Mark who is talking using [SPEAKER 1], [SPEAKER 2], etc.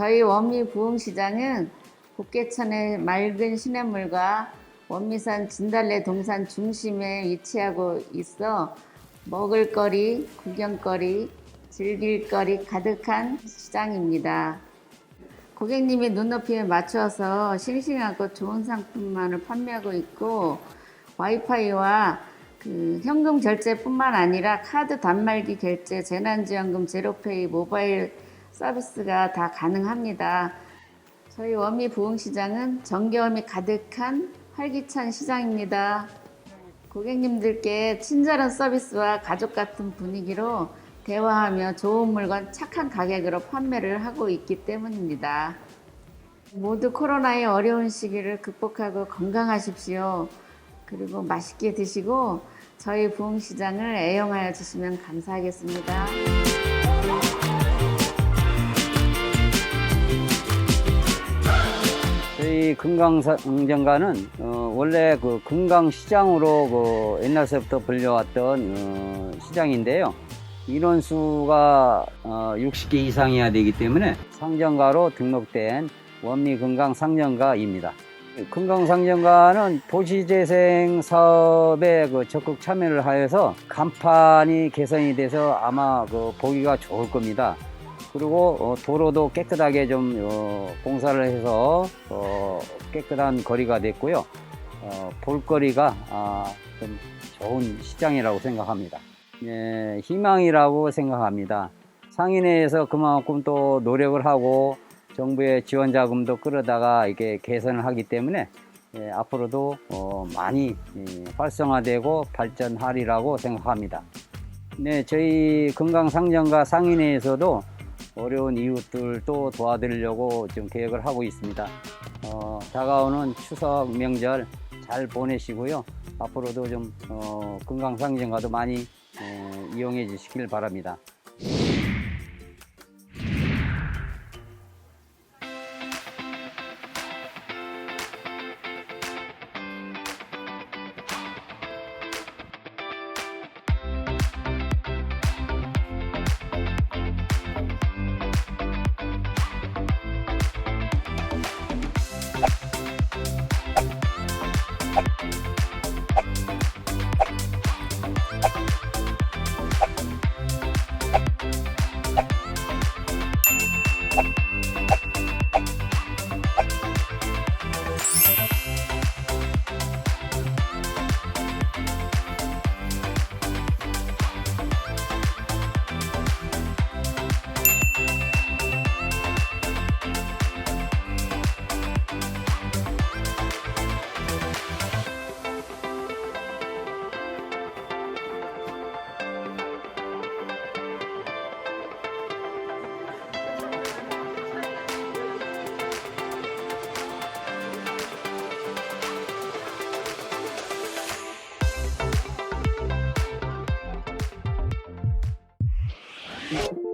[SPEAKER 1] 저희 원미 부흥시장은 국계천의 맑은 시냇물과 원미산 진달래 동산 중심에 위치하고 있어 먹을거리, 구경거리, 즐길거리 가득한 시장입니다. 고객님의 눈높이에 맞춰서 싱싱하고 좋은 상품만을 판매하고 있고 와이파이와 그 현금 결제뿐만 아니라 카드 단말기 결제, 재난지원금, 제로페이, 모바일 서비스가 다 가능합니다. 저희 원미 부흥시장은 정겨움이 가득한 활기찬 시장입니다. 고객님들께 친절한 서비스와 가족 같은 분위기로 대화하며 좋은 물건 착한 가격으로 판매를 하고 있기 때문입니다. 모두 코로나의 어려운 시기를 극복하고 건강하십시오. 그리고 맛있게 드시고 저희 부흥시장을 애용하여 주시면 감사하겠습니다.
[SPEAKER 2] 금강상정가는 어, 원래 그 금강시장으로 그 옛날서부터 불려왔던 어, 시장인데요. 인원수가 어, 60개 이상이어야 되기 때문에 상정가로 등록된 원미 금강 상정가입니다. 금강 상정가는 도시재생 사업에 그 적극 참여를 하여서 간판이 개선이 돼서 아마 그 보기가 좋을 겁니다. 그리고 어, 도로도 깨끗하게 좀 어, 공사를 해서 어, 깨끗한 거리가 됐고요. 어, 볼거리가 아, 좀 좋은 시장이라고 생각합니다. 예, 희망이라고 생각합니다. 상인회에서 그만큼 또 노력을 하고 정부의 지원 자금도 끌어다가 이게 개선을 하기 때문에 예, 앞으로도 어, 많이 예, 활성화되고 발전하리라고 생각합니다. 네, 저희 건강상정과 상인회에서도 어려운 이웃들 또 도와드리려고 지금 계획을 하고 있습니다. 어, 다가오는 추석 명절 잘 보내시고요. 앞으로도 좀 어, 건강상정과도 많이 어, 이용해 주시길 바랍니다.
[SPEAKER 3] Thank you.